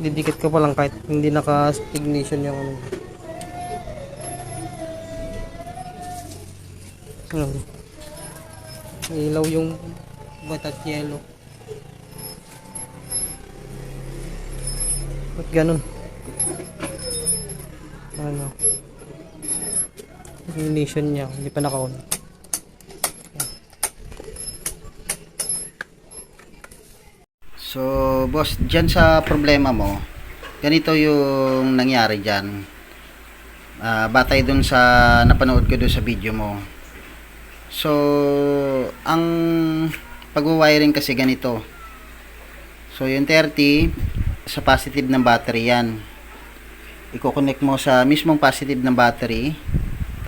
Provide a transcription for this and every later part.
didikit ko pa lang kahit hindi naka-ignition yung ano. Ano? Ilaw yung white at yellow. Ba't ganun? Ano? Ignition niya, hindi pa naka-on. So, boss, dyan sa problema mo, ganito yung nangyari dyan. Ah, batay dun sa napanood ko dun sa video mo. So, ang pag-wiring kasi ganito. So, yung 30, sa positive ng battery yan. Iko-connect mo sa mismong positive ng battery.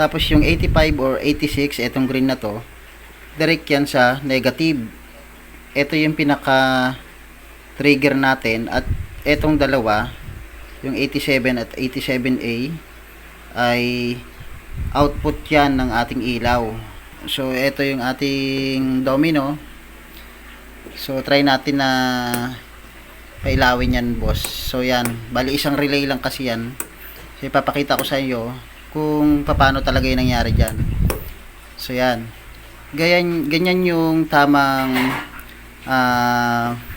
Tapos yung 85 or 86, etong green na to, direct yan sa negative. Ito yung pinaka trigger natin at etong dalawa yung 87 at 87A ay output yan ng ating ilaw. So ito yung ating domino. So try natin na pailawin yan boss. So yan. Bali isang relay lang kasi yan. So ipapakita ko sa inyo kung paano talaga yung nangyari dyan. So yan. Ganyan, ganyan yung tamang ah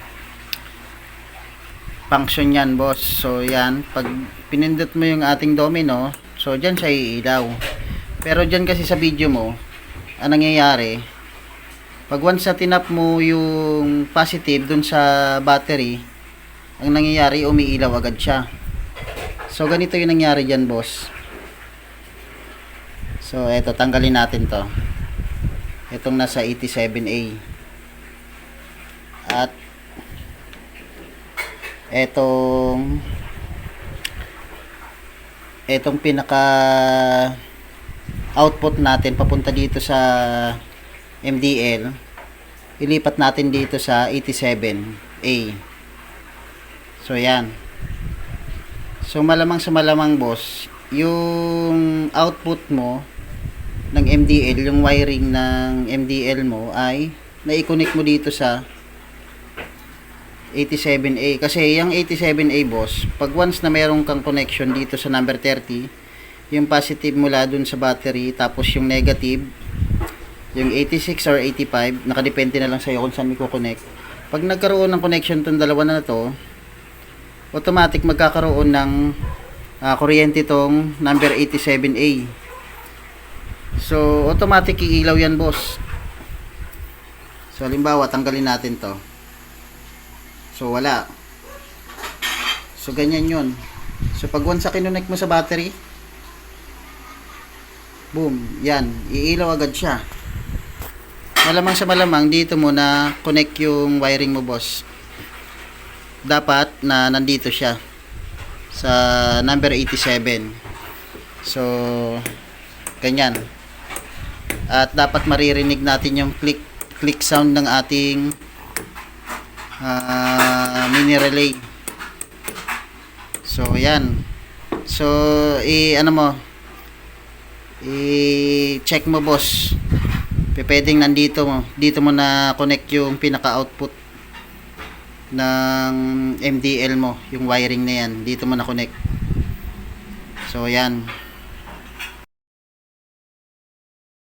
function yan boss. So yan. Pag pinindot mo yung ating domino so dyan siya iilaw. Pero dyan kasi sa video mo ang nangyayari pag once na tinap mo yung positive dun sa battery ang nangyayari umiilaw agad siya. So ganito yung nangyari dyan boss. So eto tanggalin natin to. Itong nasa 87A at etong etong pinaka output natin papunta dito sa MDL ilipat natin dito sa 87A so yan. So malamang sa malamang boss yung output mo ng MDL yung wiring ng MDL mo ay na-connect mo dito sa 87A kasi yung 87A boss pag once na meron kang connection dito sa number 30 yung positive mula dun sa battery tapos yung negative yung 86 or 85 nakadepende na lang sa'yo kung saan mo connect pag nagkaroon ng connection tong dalawa na to automatic magkakaroon ng ah, kuryente tong number 87A so automatic iilaw yan boss. So halimbawa tanggalin natin to So, wala. So, ganyan yun. So, pag once kinonect mo sa battery, boom, yan, iilaw agad siya. Malamang sa malamang, dito mo na connect yung wiring mo, boss. Dapat na nandito siya sa number 87. So, ganyan. At dapat maririnig natin yung click click sound ng ating ah, mini relay. So, yan. So, i ano mo, i-check mo boss. Pwedeng nandito mo, dito mo na connect yung pinaka-output ng MDL mo, yung wiring na yan. Dito mo na connect. So, yan.